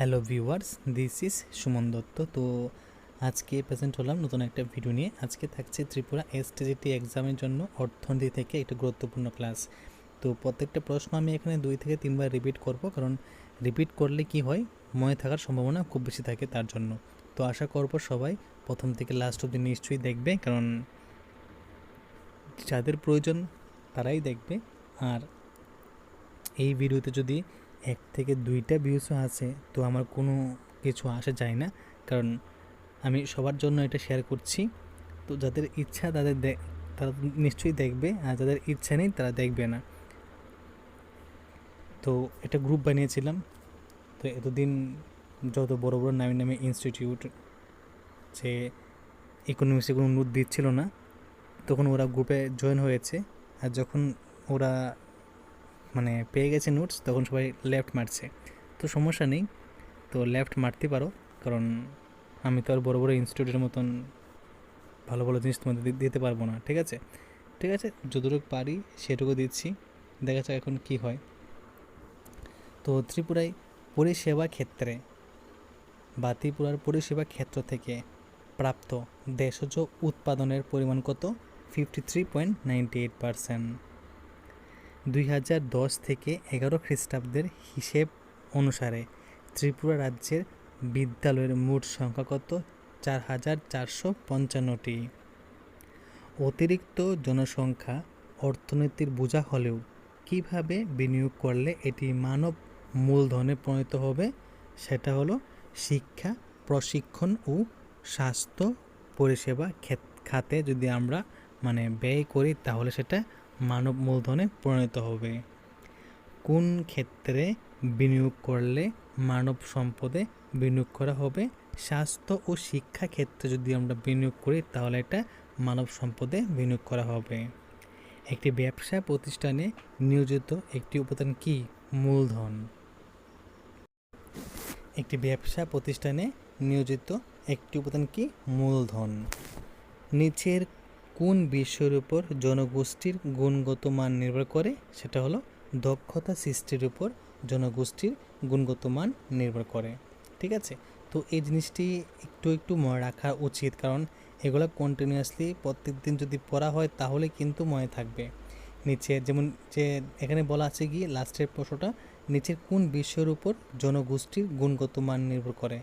Hello viewers, this is Suman Dutta. তো আজকে present হলাম নতুন একটা ভিডিও নিয়ে। আজকে থাকছে ত্রিপুরা এসটিজিটি এক্সামের জন্য অর্থনীতি থেকে একটা গুরুত্বপূর্ণ ক্লাস তো প্রত্যেকটা প্রশ্ন আমি এখানে দুই থেকে তিনবার রিপিট করব, কারণ রিপিট করলে কি হয়? মনে থাকার সম্ভাবনা খুব বেশি থাকে তার জন্য। তো আশা করব সবাই প্রথম থেকে লাস্ট অবধি নিশ্চয়ই দেখবে, কারণ যাদের প্রয়োজন তারাই দেখবে। আর এই ভিডিওতে যদি এক থেকে দুইটা ভিউসও আছে, তো আমার কোনো কিছু আসে যায় না। কারণ আমি সবার জন্য এটা শেয়ার করছি। তো যাদের ইচ্ছা তাদের তারা নিশ্চয়ই দেখবে, আর যাদের ইচ্ছা নেই তারা দেখবে না। তো এটা গ্রুপ বানিয়েছিলাম। তো এতদিন যত বড় বড় নামি নামি ইনস্টিটিউট যে ইকোনমিক্সে কোনো নোট দিচ্ছিল না, তখন ওরা গ্রুপে জয়েন হয়েছে। আর যখন ওরা মানে পেয়ে গেছে নোটস তখন সবাই লেফট মারছে। তো সমস্যা নেই, তো লেফট মারতে পারো, কারণ আমি তো আর বড় বড় ইনস্টিটিউটের মতন ভালো ভালো জিনিস তোমাদের দিতে পারব না, ঠিক আছে? ঠিক আছে, যতটুকু পারি সেটুকু দিচ্ছি, দেখা যাক এখন কি হয়। তো ত্রিপুরায় পরিষেবা ক্ষেত্রে বা ত্রিপুরার পরিষেবা ক্ষেত্র থেকে প্রাপ্ত দেশজ উৎপাদনের পরিমাণ কত? Fifty three point ninety eight percent দুই হাজার দশ থেকে এগারো খ্রিস্টাব্দের হিসেব অনুসারে ত্রিপুরা রাজ্যের বিদ্যালয়ের মোট সংখ্যা কত? চার হাজার চারশো পঞ্চান্নটি। অতিরিক্ত জনসংখ্যা অর্থনীতির বোঝা হলেও কীভাবে বিনিয়োগ করলে এটি মানব মূলধনে পরিণত হবে? সেটা হলো শিক্ষা, প্রশিক্ষণ ও স্বাস্থ্য পরিষেবা খাতে যদি আমরা মানে ব্যয় করি তাহলে সেটা মানব মূলধনে পরিণত হবে। কোন ক্ষেত্রে বিনিয়োগ করলে মানব সম্পদে বিনিয়োগ করা হবে? স্বাস্থ্য ও শিক্ষা ক্ষেত্রে যদি আমরা বিনিয়োগ করি, তাহলে এটা মানব সম্পদে বিনিয়োগ করা হবে। একটি ব্যবসা প্রতিষ্ঠানে নিয়োজিত একটি উপাদান কি? মূলধন। একটি ব্যবসা প্রতিষ্ঠানে নিয়োজিত একটি উপাদান কি? মূলধন। নিচের কোন বিষয়ের উপর জনগোষ্ঠীর গুণগত মান নির্ভর করে? সেটা হলো দক্ষতা সৃষ্টির উপর জনগোষ্ঠীর গুণগত মান নির্ভর করে। ঠিক আছে? তো এই জিনিসটি একটু একটু মনে রাখা উচিত, কারণ এগুলো কন্টিনিউয়াসলি প্রত্যেক দিন যদি পড়া হয়, তাহলে কিন্তু মনে থাকবে। নিচে যেমন যে এখানে বলা আছে কি, লাস্টের প্রশ্নটা, নিচের কোন বিষয়ের উপর জনগোষ্ঠীর গুণগত মান নির্ভর করে?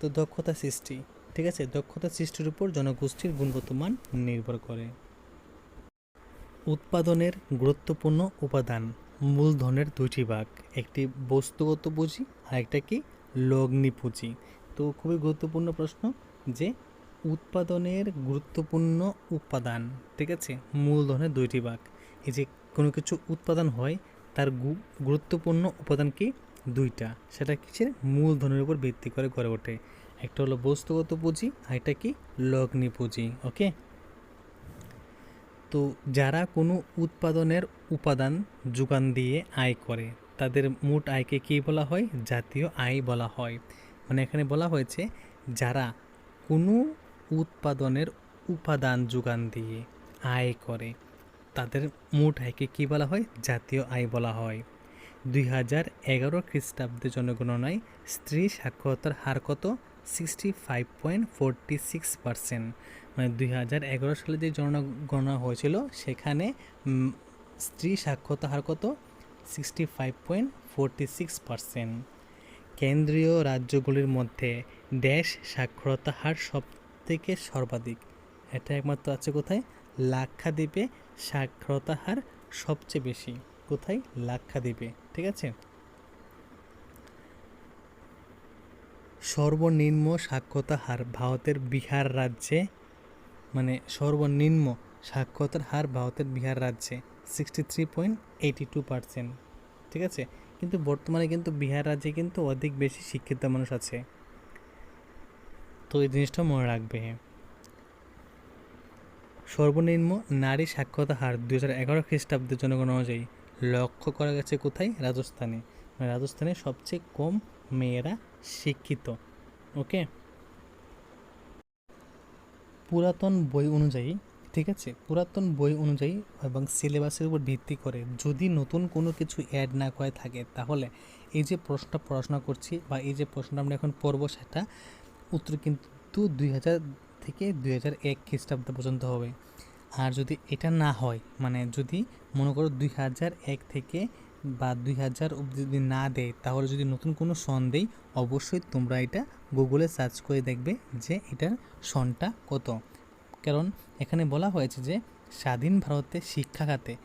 তো দক্ষতা সৃষ্টি। ঠিক আছে, দক্ষতা সৃষ্টির উপর জনগোষ্ঠীর গুণগত মান নির্ভর করে। উৎপাদনের গুরুত্বপূর্ণ উপাদান, মূলধনের দুইটি ভাগ, একটি বস্তুগত পুঁজি আর একটা কি? লগ্নি পুঁজি। তো খুবই গুরুত্বপূর্ণ প্রশ্ন যে উৎপাদনের গুরুত্বপূর্ণ উপাদান, ঠিক আছে, মূলধনের দুইটি ভাগ। এই যে কোনো কিছু উৎপাদন হয়, তার গুরুত্বপূর্ণ উপাদান কি? দুইটা। সেটা কিসের? মূলধনের উপর ভিত্তি করে গড়ে ওঠে। একটা হলো বস্তুগত পুঁজি আর কি? লগ্নি পুঁজি ওকে তো যারা কোনো উৎপাদনের উপাদান যোগান দিয়ে আয় করে, তাদের মোট আয়কে কী বলা হয়? জাতীয় আয় বলা হয়। মানে এখানে বলা হয়েছে, যারা কোনো উৎপাদনের উপাদান যোগান দিয়ে আয় করে, তাদের মোট আয়কে কী বলা হয়? জাতীয় আয় বলা হয়। দুই হাজার এগারো খ্রিস্টাব্দে জনগণনায় স্ত্রী সাক্ষরতার হার কত? Sixty five point forty six percent মানে দুই হাজার এগারো সালে যে জনগণনা হয়েছিল, সেখানে স্ত্রী সাক্ষরতা হার কত? Sixty five point forty six percent কেন্দ্রীয় রাজ্যগুলির মধ্যে দেশ সাক্ষরতা হার সব থেকে সর্বাধিক। এটা একমাত্র আছে কোথায়? লাক্ষাদ্বীপে সাক্ষরতা হার সবচেয়ে বেশি। কোথায়? লাক্ষাদ্বীপে। ঠিক আছে? সর্বনিম্ন সাক্ষরতা হার ভারতের বিহার রাজ্যে মানে সর্বনিম্ন সাক্ষরতার হার ভারতের বিহার রাজ্যে sixty three point eighty two percent ঠিক আছে? কিন্তু বর্তমানে কিন্তু বিহার রাজ্যে কিন্তু অধিক বেশি শিক্ষিত মানুষ আছে। তো এই জিনিসটা মনে রাখবে। সর্বনিম্ন নারী সাক্ষরতা হার দু হাজার এগারো খ্রিস্টাব্দের জনগণ অনুযায়ী লক্ষ্য করা গেছে কোথায়? রাজস্থানে। মানে রাজস্থানে সবচেয়ে কম মেয়েরা শিক্ষিত, ওকে? পুরাতন বই অনুযায়ী, ঠিক আছে? পুরাতন বই অনুযায়ী এবং সিলেবাসের উপর ভিত্তি করে যদি নতুন কোনো কিছু অ্যাড না করে থাকে, তাহলে এই যে প্রশ্নটা পড়াশোনা করছি বা এই যে প্রশ্নটা আমরা এখন পড়ব সেটা উত্তর কিন্তু দুই হাজার থেকে দুই হাজার এক খ্রিস্টাব্দ পর্যন্ত হবে। আর যদি এটা না হয় মানে যদি মনে করো দুই হাজার এক থেকে বা দুই হাজার অবধি যদি না দেয়, তাহলে যদি নতুন কোনো সন দেয় অবশ্যই তোমরা এটা গুগলে সার্চ করে দেখবে যে এটার সনটা কত। কারণ এখানে বলা হয়েছে যে স্বাধীন ভারতে শিক্ষা খাতে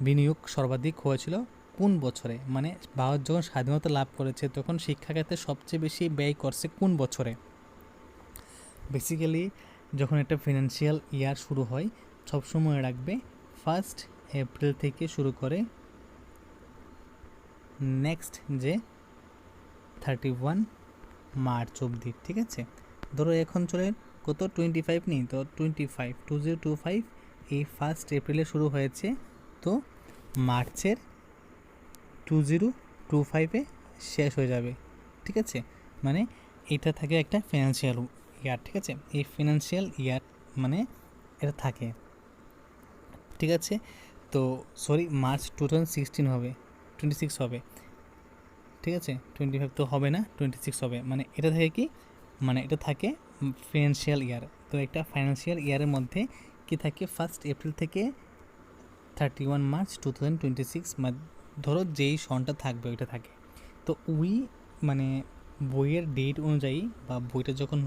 বিনিয়োগ সর্বাধিক হয়েছিল কোন বছরে? মানে ভারত যখন স্বাধীনতা লাভ করেছে, তখন শিক্ষা খাতে সবচেয়ে বেশি ব্যয় করছে কোন বছরে? বেসিক্যালি যখন একটা ফিনান্সিয়াল ইয়ার শুরু হয়, সবসময় রাখবে ফার্স্ট এপ্রিল থেকে শুরু করে নেক্সট যে থার্টি ওয়ান মার্চ অবধি, ঠিক আছে? ধরো এখন চলে কত? টোয়েন্টি ফাইভ নেই, তো twenty five, two zero two five, এই ফার্স্ট এপ্রিলে শুরু হয়েছে, তো মার্চের টু জিরো টু ফাইভে শেষ হয়ে যাবে, ঠিক আছে? মানে এটা থাকে একটা ফিনান্সিয়াল ইয়ার ঠিক আছে? এই ফিনান্সিয়াল ইয়ার মানে এটা থাকে, ঠিক আছে? তো sorry March two thousand sixteen হবে। টোয়েন্টি সিক্স হবে। ঠিক আছে? টোয়েন্টি ফাইভ তো হবে না টোয়েন্টি সিক্স হবে। মানে এটা থাকে কি? মানে এটা থাকে ফিনান্সিয়াল ইয়ার তো একটা ফাইন্যান্সিয়াল ইয়ারের মধ্যে কি থাকে? ফার্স্ট এপ্রিল থেকে thirty one March two thousand twenty six ধরো যেই সনটা থাকবে ওইটা থাকে। তো ওই মানে বইয়ের ডেট অনুযায়ী বা বইটা যখন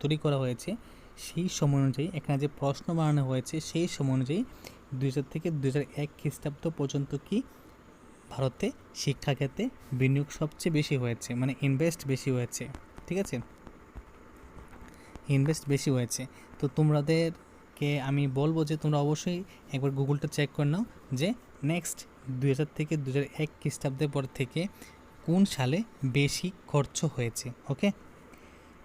তৈরি করা হয়েছে, সেই সময় অনুযায়ী, এখানে যে প্রশ্ন বানানো হয়েছে, সেই সময় অনুযায়ী দুই হাজার থেকে দুই হাজার এক খ্রিস্টাব্দ পর্যন্ত কি ভারতে শিক্ষাক্ষেত্রে বিনিয়োগ সবচেয়ে বেশি হয়েছে মানে ইনভেস্ট বেশি হয়েছে, ঠিক আছে? ইনভেস্ট বেশি হয়েছে। তো তোমাদেরকে আমি বলব যে তোমরা অবশ্যই একবার গুগলটা চেক করে নাও যে নেক্সট দুই হাজার থেকে দু হাজার এক খ্রিস্টাব্দের পর থেকে কোন সালে বেশি খরচ হয়েছে ওকে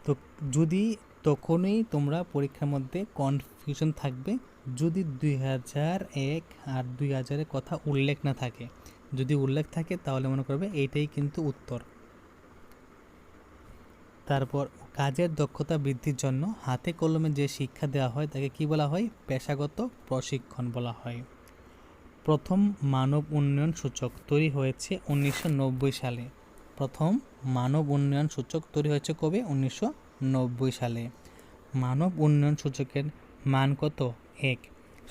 তো যদি তখনই তোমরা পরীক্ষার মধ্যে কনফিউশন থাকবে, যদি দুই হাজার এক আর দুই হাজারের কথা উল্লেখ না থাকে যদি উল্লেখ থাকে, তাহলে মনে করবে এইটাই কিন্তু উত্তর। তারপর, কাজের দক্ষতা বৃদ্ধির জন্য হাতে কলমে যে শিক্ষা দেওয়া হয়, তাকে কি বলা হয়? পেশাগত প্রশিক্ষণ বলা হয়। প্রথম মানব উন্নয়ন সূচক তৈরি হয়েছে উনিশশো নব্বই সালে। প্রথম মানব উন্নয়ন সূচক তৈরি হয়েছে কবে? উনিশশো নব্বই সালে। মানব উন্নয়ন সূচকের মান কত? এক।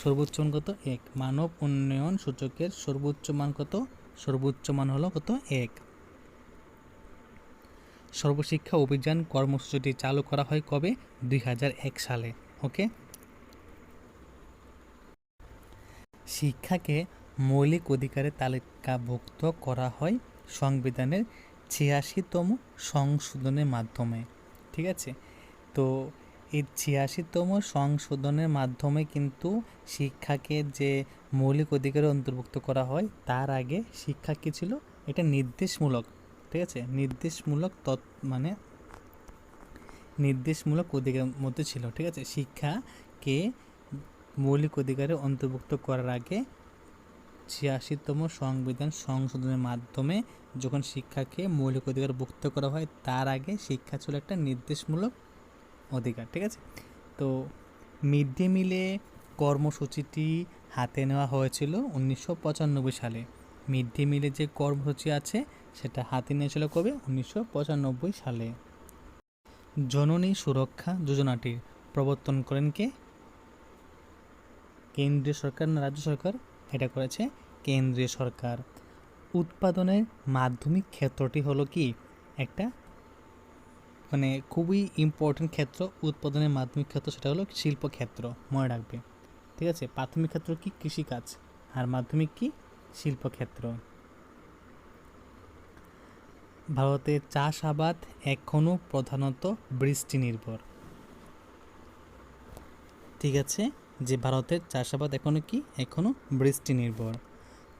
সর্বোচ্চ মান কত? এক। মানব উন্নয়ন সূচকের সর্বোচ্চ মান কত? সর্বোচ্চ মান হলো কত? এক। সর্বশিক্ষা অভিযান কর্মসূচিটি চালু করা হয় কবে? দুই হাজার এক সালে। ওকে? শিক্ষাকে মৌলিক অধিকারের তালিকাভুক্ত করা হয় সংবিধানের ছিয়াশিতম সংশোধনের মাধ্যমে। ঠিক আছে? তো এই ছিয়াশিতম সংশোধনের মাধ্যমে কিন্তু শিক্ষাকে যে মৌলিক অধিকারে অন্তর্ভুক্ত করা হয়, তার আগে শিক্ষা কী ছিল? এটা নির্দেশমূলক, ঠিক আছে? নির্দেশমূলক তৎ মানে নির্দেশমূলক অধিকারের মধ্যে ছিল, ঠিক আছে? শিক্ষাকে মৌলিক অধিকারে অন্তর্ভুক্ত করার আগে ছিয়াশিতম সংবিধান সংশোধনের মাধ্যমে যখন শিক্ষাকে মৌলিক অধিকার ভুক্ত করা হয়, তার আগে শিক্ষা ছিল একটা নির্দেশমূলক অধিকার, ঠিক আছে? তো মিড ডে মিলে কর্মসূচিটি হাতে নেওয়া হয়েছিল উনিশশো পঁচানব্বই সালে। মিড ডে মিলে যে কর্মসূচি আছে, সেটা হাতে নিয়েছিল কবে? উনিশশো পঁচানব্বই সালে। জননী সুরক্ষা যোজনাটির প্রবর্তন করেন কে? কেন্দ্রীয় সরকার না রাজ্য সরকার? এটা করেছে কেন্দ্রীয় সরকার। উৎপাদনের মাধ্যমিক ক্ষেত্রটি হলো কি? একটা মানে খুবই ইম্পর্টেন্ট ক্ষেত্র, উৎপাদনের মাধ্যমিক ক্ষেত্র সেটা হলো শিল্প ক্ষেত্র, মনে রাখবে। ঠিক আছে? প্রাথমিক ক্ষেত্র কি? কৃষিকাজ। আর মাধ্যমিক কি? শিল্পক্ষেত্র ভারতের চাষাবাদ এখনও প্রধানত বৃষ্টি নির্ভর। ঠিক আছে? যে ভারতের চাষাবাদ এখনও কি? এখনও বৃষ্টি নির্ভর।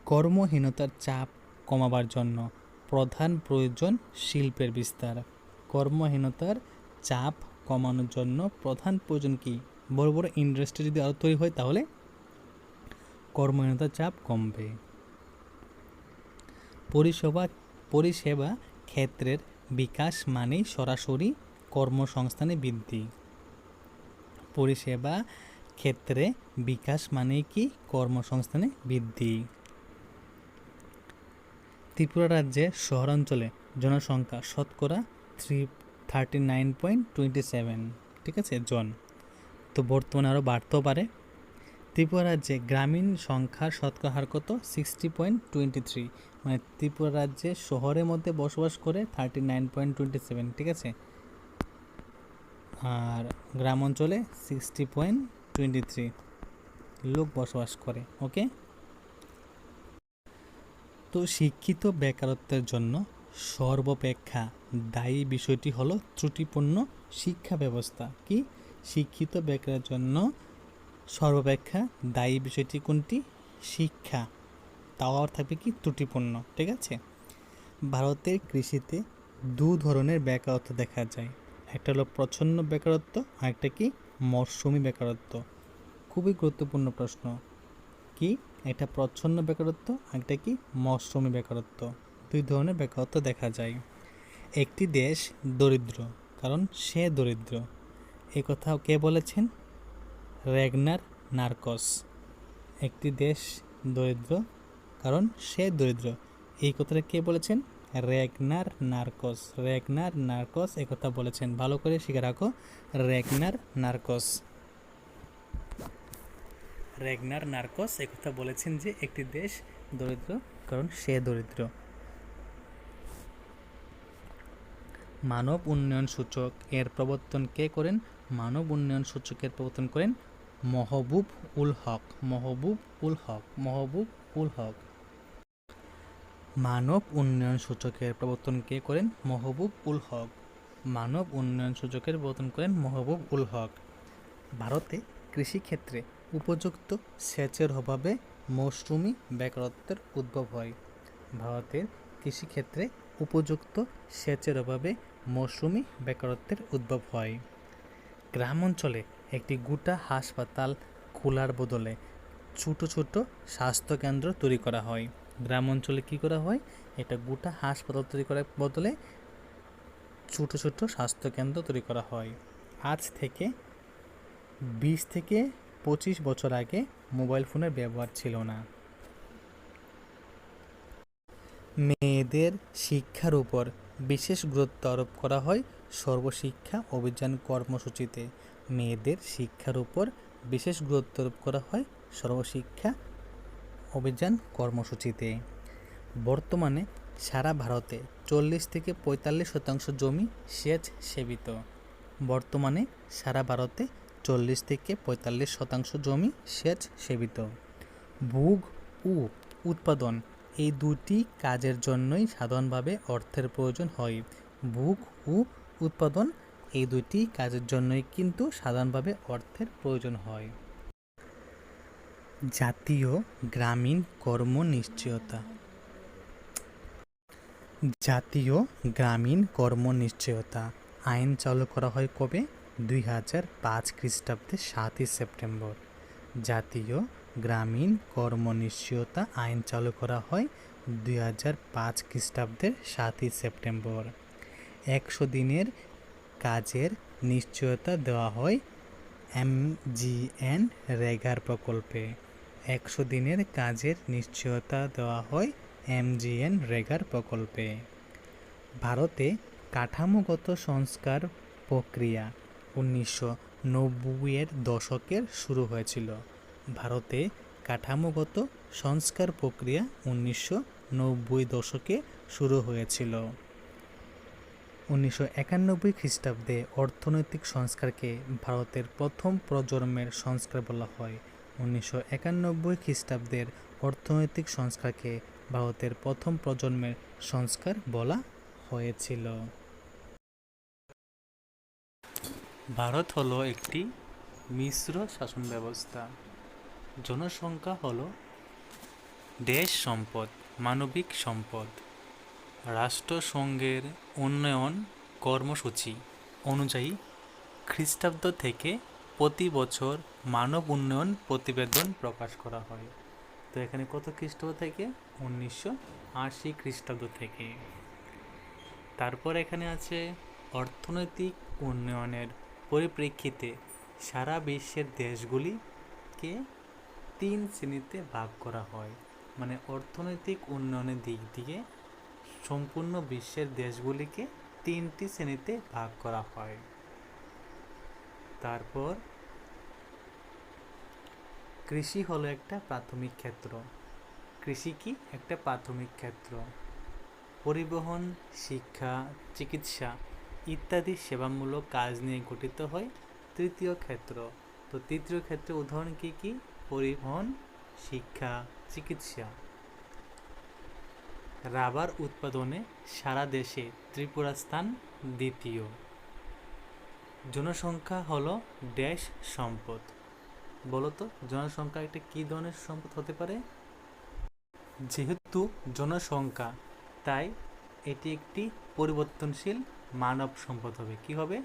কর্মহীনতার চাপ কমাবার জন্য প্রধান প্রয়োজন শিল্পের বিস্তার। কর্মহীনতার চাপ কমানোর জন্য প্রধান প্রয়োজন কি? বড় বড় ইন্ডাস্ট্রি যদি আরও তৈরি হয় তাহলে কর্মহীনতার চাপ কমবে। পরিষেবা পরিষেবা ক্ষেত্রের বিকাশ মানেই সরাসরি কর্মসংস্থানে বৃদ্ধি। পরিষেবা ক্ষেত্রে বিকাশ মানে কি? কর্মসংস্থানে বৃদ্ধি। ত্রিপুরা রাজ্যে শহরাঞ্চলে জনসংখ্যা শতকরা three thirty nine point twenty seven ঠিক আছে, জন। তো বর্তমানে আরও বাড়তেও পারে। ত্রিপুরা রাজ্যে গ্রামীণ সংখ্যার শতকরা হার কত? সিক্সটি পয়েন্ট টোয়েন্টি থ্রি মানে ত্রিপুরা রাজ্যে শহরের মধ্যে বসবাস করে thirty nine point twenty seven ঠিক আছে? আর গ্রাম অঞ্চলে সিক্সটি পয়েন্ট টোয়েন্টি থ্রি লোক বসবাস করে, ওকে? তো শিক্ষিত বেকারত্বের জন্য সর্বাপেক্ষা দায়ী বিষয়টি হলো ত্রুটিপূর্ণ শিক্ষা ব্যবস্থা। কি? শিক্ষিত বেকারের জন্য সর্বাপেক্ষা দায়ী বিষয়টি কোনটি? শিক্ষা। তাও আবার থাকবে কি? ত্রুটিপূর্ণ। ঠিক আছে? ভারতের কৃষিতে দু ধরনের বেকারত্ব দেখা যায়। একটা হলো প্রচ্ছন্ন বেকারত্ব আর একটা কি? মরশুমি বেকারত্ব। খুবই গুরুত্বপূর্ণ প্রশ্ন। কি? একটা প্রচ্ছন্ন বেকারত্ব আর একটা কি? মৌসুমি বেকারত্ব। দুই ধরনের বেকারত্ব দেখা যায়। একটি দেশ দরিদ্র, কারণ সে দরিদ্র। এ কথা কে বলেছেন? রেগনার নার্কস। একটি দেশ দরিদ্র, কারণ সে দরিদ্র। এই কথাটা কে বলেছেন? রেগনার নার্কস। রেগনার নার্কস কথা বলেছেন। ভালো করে শিখে রাখো। রেগনার নার্কস। রেগনার নার্কস একথা বলেছেন যে একটি দেশ দরিদ্র, কারণ সে দরিদ্র। মানব উন্নয়ন সূচক এর প্রবর্তন কে করেন? মানব উন্নয়ন সূচকের প্রবর্তন করেন মহবুব উল হক। মহবুব উল হক। মহবুব উল হক। মানব উন্নয়ন সূচকের প্রবর্তন কে করেন? মহবুব উল হক। মানব উন্নয়ন সূচকের প্রবর্তন করেন মহবুব উল হক। ভারতে কৃষিক্ষেত্রে উপযুক্ত সেচের অভাবে মৌসুমি বেকারত্বের উদ্ভব হয়। ভারতের কৃষিক্ষেত্রে উপযুক্ত সেচের অভাবে মৌসুমি বেকারত্বের উদ্ভব হয়। গ্রাম অঞ্চলে একটি গোটা হাসপাতাল খোলার বদলে ছোট ছোট স্বাস্থ্যকেন্দ্র তৈরি করা হয়। গ্রাম অঞ্চলে কী করা হয়? এটা গোটা হাসপাতাল তৈরি করার বদলে ছোট ছোট স্বাস্থ্যকেন্দ্র তৈরি করা হয়। আজ থেকে বিশ থেকে পঁচিশ বছর আগে মোবাইল ফোনের ব্যবহার ছিল না। মেয়েদের শিক্ষার উপর বিশেষ গুরুত্ব আরোপ করা হয় সর্বশিক্ষা অভিযান কর্মসূচিতে। মেয়েদের শিক্ষার উপর বিশেষ গুরুত্ব আরোপ করা হয় সর্বশিক্ষা অভিযান কর্মসূচিতে। বর্তমানে সারা ভারতে চল্লিশ থেকে পঁয়তাল্লিশ শতাংশ জমি সেচ সেবিত বর্তমানে সারা ভারতে চল্লিশ থেকে পঁয়তাল্লিশ শতাংশ জমি সেচ সেবিত ভোগ ও উৎপাদন এই দুটি কাজের জন্যই সাধারণভাবে অর্থের প্রয়োজন হয়। ভোগ ও উৎপাদন, এই দুটি কাজের জন্যই কিন্তু সাধারণভাবে অর্থের প্রয়োজন হয়। জাতীয় গ্রামীণ কর্ম নিশ্চয়তা। জাতীয় গ্রামীণ কর্ম নিশ্চয়তা। আইন চালু করা হয় কবে? দুই হাজার পাঁচ খ্রিস্টাব্দে সাতই সেপ্টেম্বর। জাতীয় গ্রামীণ কর্ম নিশ্চয়তা আইন চালু করা হয় দুই হাজার পাঁচ খ্রিস্টাব্দের সাতই সেপ্টেম্বর। একশো দিনের কাজের নিশ্চয়তা দেওয়া হয় এমজিএন রেগার প্রকল্পে। একশো দিনের কাজের নিশ্চয়তা দেওয়া হয় এমজিএন রেগার প্রকল্পে। ভারতে কাঠামোগত সংস্কার প্রক্রিয়া উনিশশো নব্বইয়ের দশকের শুরু হয়েছিল। ভারতে কাঠামোগত সংস্কার প্রক্রিয়া উনিশশো নব্বই দশকে শুরু হয়েছিল। উনিশশো একানব্বই খ্রিস্টাব্দে অর্থনৈতিক সংস্কারকে ভারতের প্রথম প্রজন্মের সংস্কার বলা হয়। উনিশশো একানব্বই খ্রিস্টাব্দের অর্থনৈতিক সংস্কারকে ভারতের প্রথম প্রজন্মের সংস্কার বলা হয়েছিল। ভারত হলো একটি মিশ্র শাসন ব্যবস্থা। জনসংখ্যা হলো দেশ সম্পদ, মানবিক সম্পদ রাষ্ট্রসংঘের উন্নয়ন কর্মসূচি অনুযায়ী খ্রিস্টাব্দ থেকে প্রতি বছর মানব উন্নয়ন প্রতিবেদন প্রকাশ করা হয়। তো এখানে কত খ্রিস্টাব্দ থেকে? উনিশশো আশি খ্রিস্টাব্দ থেকে। তারপর এখানে আছে অর্থনৈতিক উন্নয়নের পরিপ্রেক্ষিতে সারা বিশ্বের দেশগুলি দেশকে তিন শ্রেণীতে ভাগ করা হয়। মানে অর্থনৈতিক উন্নয়নের দিক দিয়ে সম্পূর্ণ বিশ্বের দেশগুলিকে তিনটি শ্রেণীতে ভাগ করা হয়। তারপর কৃষি হলো একটা প্রাথমিক ক্ষেত্র। কৃষি কি? একটা প্রাথমিক ক্ষেত্র। পরিবহন, শিক্ষা, চিকিৎসা ইত্যাদি সেবামূলক কাজ নিয়ে গঠিত হয় তৃতীয় ক্ষেত্র। তো তৃতীয় ক্ষেত্রে উদাহরণ কী কি? পরিবহন, শিক্ষা, চিকিৎসা। রাবার উৎপাদনে সারা দেশে ত্রিপুরা স্থান দ্বিতীয়। জনসংখ্যা হলো ড্যাশ সম্পদ। বলতো, জনসংখ্যা একটা কী ধরনের সম্পদ হতে পারে? যেহেতু জনসংখ্যা, তাই এটি একটি পরিবর্তনশীল মানব সম্পদ হবে। কি হবে?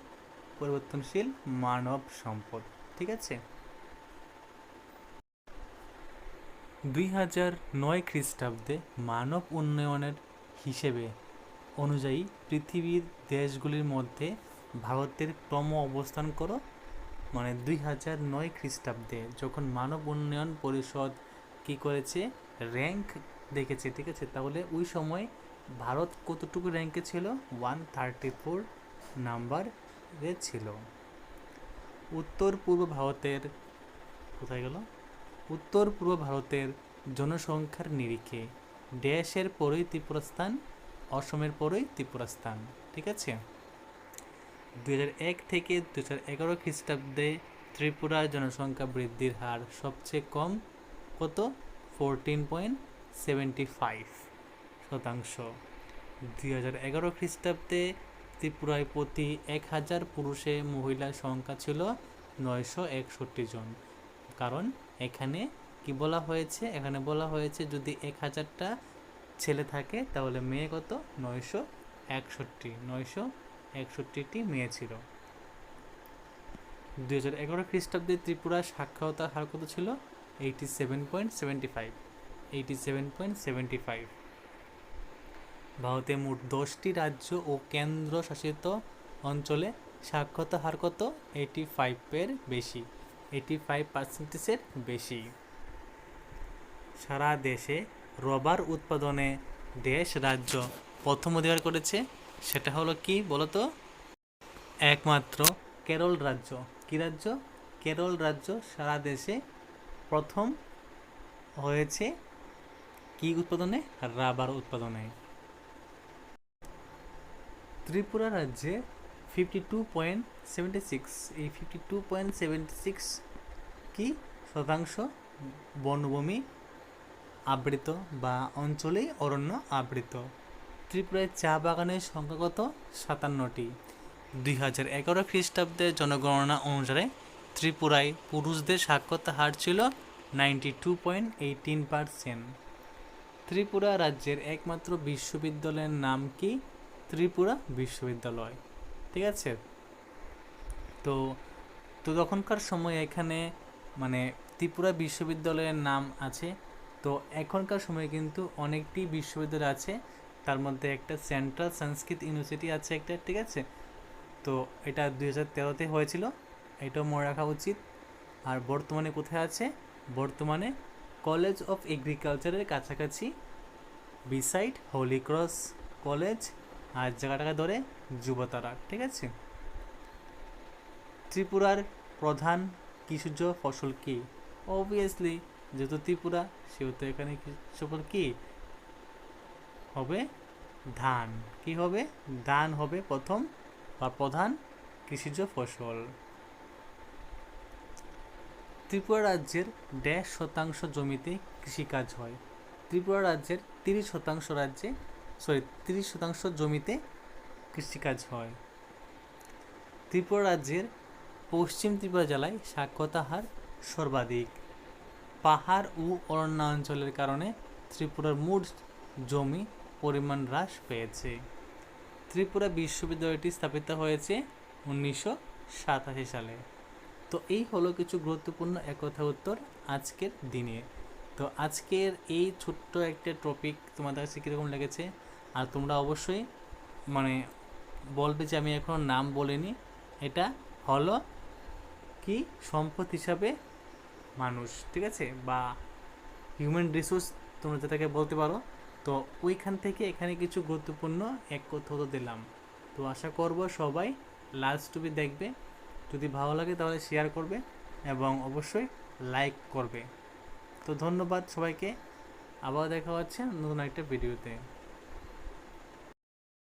পরিবর্তনশীল মানব সম্পদ। ঠিক আছে? দুই হাজার নয় খ্রিস্টাব্দে মানব উন্নয়নের হিসেবে অনুযায়ী পৃথিবীর দেশগুলির মধ্যে ভারতের ক্রম অবস্থান করো। মানে দুই হাজার নয় খ্রিস্টাব্দে যখন মানব উন্নয়ন পরিষদ কী করেছে? র্যাঙ্ক দেখেছে, ঠিক আছে? তাহলে ওই সময় ভারত কতটুকু র্যাঙ্কে ছিল? ওয়ান থার্টি ফোর নাম্বারে ছিল। উত্তর পূর্ব ভারতের কোথায় গেল? উত্তর পূর্ব ভারতের জনসংখ্যার নিরিখে। দেশের পরই ত্রিপুরা স্থান অসমের পরই ত্রিপুরা স্থান ঠিক আছে? দুই থেকে দু হাজার এগারো খ্রিস্টাব্দে ত্রিপুরার জনসংখ্যা বৃদ্ধির হার সবচেয়ে কম কত? ফোরটিন পয়েন্ট সেভেন্টি ফাইভ শতাংশ। দুই হাজার এগারো খ্রিস্টাব্দে ত্রিপুরায় প্রতি এক হাজার পুরুষে মহিলার সংখ্যা ছিল নয়শো একষট্টি জন। কারণ এখানে কি বলা হয়েছে? এখানে বলা হয়েছে যদি এক হাজারটা ছেলে থাকে, তাহলে মেয়ে কত? নয়শো একষট্টি। নয়শো একষট্টিটি মেয়ে ছিল। দুই হাজার এগারো খ্রিস্টাব্দে ত্রিপুরার সাক্ষরতার হার কত ছিল? Eighty seven point seventy five. Eighty seven point seventy five. ভারতে মোট দশটি রাজ্য ও কেন্দ্র শাসিত অঞ্চলে সাক্ষরতা হার কত? এইটি ফাইভের বেশি। এইটি ফাইভ পার্সেন্টেজের বেশি। সারা দেশে রবার উৎপাদনে দেশ, রাজ্য প্রথম অধিকার করেছে, সেটা হলো কি বলতো? একমাত্র কেরল রাজ্য। কি রাজ্য? কেরল রাজ্য সারা দেশে প্রথম হয়েছে কি উৎপাদনে? রাবার উৎপাদনে। ত্রিপুরা রাজ্যে fifty two point seventy six এই fifty two point seventy six কি শতাংশ বনভূমি আবৃত বা অঞ্চলেই অরণ্য আবৃত। ত্রিপুরায় চা বাগানের সংখ্যা কত? সাতান্নটি। দুই হাজার এগারো খ্রিস্টাব্দের জনগণনা অনুসারে ত্রিপুরায় পুরুষদের সাক্ষরতা হার ছিল ninety two point eighteen percent Tripura রাজ্যের একমাত্র বিশ্ববিদ্যালয়ের নাম কি? ত্রিপুরা বিশ্ববিদ্যালয়। ঠিক আছে? তো তো তখনকার সময় এখানে মানে ত্রিপুরা বিশ্ববিদ্যালয়ের নাম আছে। তো এখনকার সময়ে কিন্তু অনেকটি বিশ্ববিদ্যালয় আছে। তার মধ্যে একটা সেন্ট্রাল সংস্কৃত ইউনিভার্সিটি আছে একটা, ঠিক আছে? তো এটা দুই হাজার তেরোতে হয়েছিল। এটাও মনে রাখা উচিত। আর বর্তমানে কোথায় আছে? বর্তমানে কলেজ অফ এগ্রিকালচারের কাছাকাছি বিসাইড হোলি ক্রস কলেজ আর জায়গাটাকে ধরে যুবতারা, ঠিক আছে? ত্রিপুরার প্রধান কৃষিজ ফসল কি? অবভিয়াসলি যেহেতু ত্রিপুরা, সেহেতু এখানে ফসল কি? হবে ধান। কি হবে? ধান হবে প্রথম বা প্রধান কৃষিজ ফসল। ত্রিপুরা রাজ্যের দেড় শতাংশ জমিতে কৃষিকাজ হয়। ত্রিপুরা রাজ্যের তিরিশ শতাংশ রাজ্যে সরি, তিরিশ শতাংশ জমিতে কৃষিকাজ হয়। ত্রিপুরা রাজ্যের পশ্চিম ত্রিপুরা জেলায় সাক্ষরতা হার সর্বাধিক। পাহাড় ও অরণ্যাঞ্চলের কারণে ত্রিপুরার মোট জমি পরিমাণ হ্রাস পেয়েছে। ত্রিপুরা বিশ্ববিদ্যালয়টি স্থাপিত হয়েছে উনিশশো সাতাশি সালে। তো এই হলো কিছু গুরুত্বপূর্ণ একথা উত্তর আজকের দিনে। তো আজকের এই ছোট্ট একটা টপিক তোমাদের কাছে কীরকম লেগেছে? আর তোমরা অবশ্যই মানে বলবে যে আমি এখনও নাম বলিনি। এটা হলো কি? সম্পদ হিসাবে মানুষ, ঠিক আছে? বা হিউম্যান রিসোর্স তোমরা যেটাকে বলতে পারো। তো ওইখান থেকে এখানে কিছু গুরুত্বপূর্ণ এক কথা দিলাম। তো আশা করব সবাই লাস্ট টুবি দেখবে। যদি ভালো লাগে তাহলে শেয়ার করবে এবং অবশ্যই লাইক করবে। তো ধন্যবাদ সবাইকে। আবার দেখা হচ্ছে নতুন একটা ভিডিওতে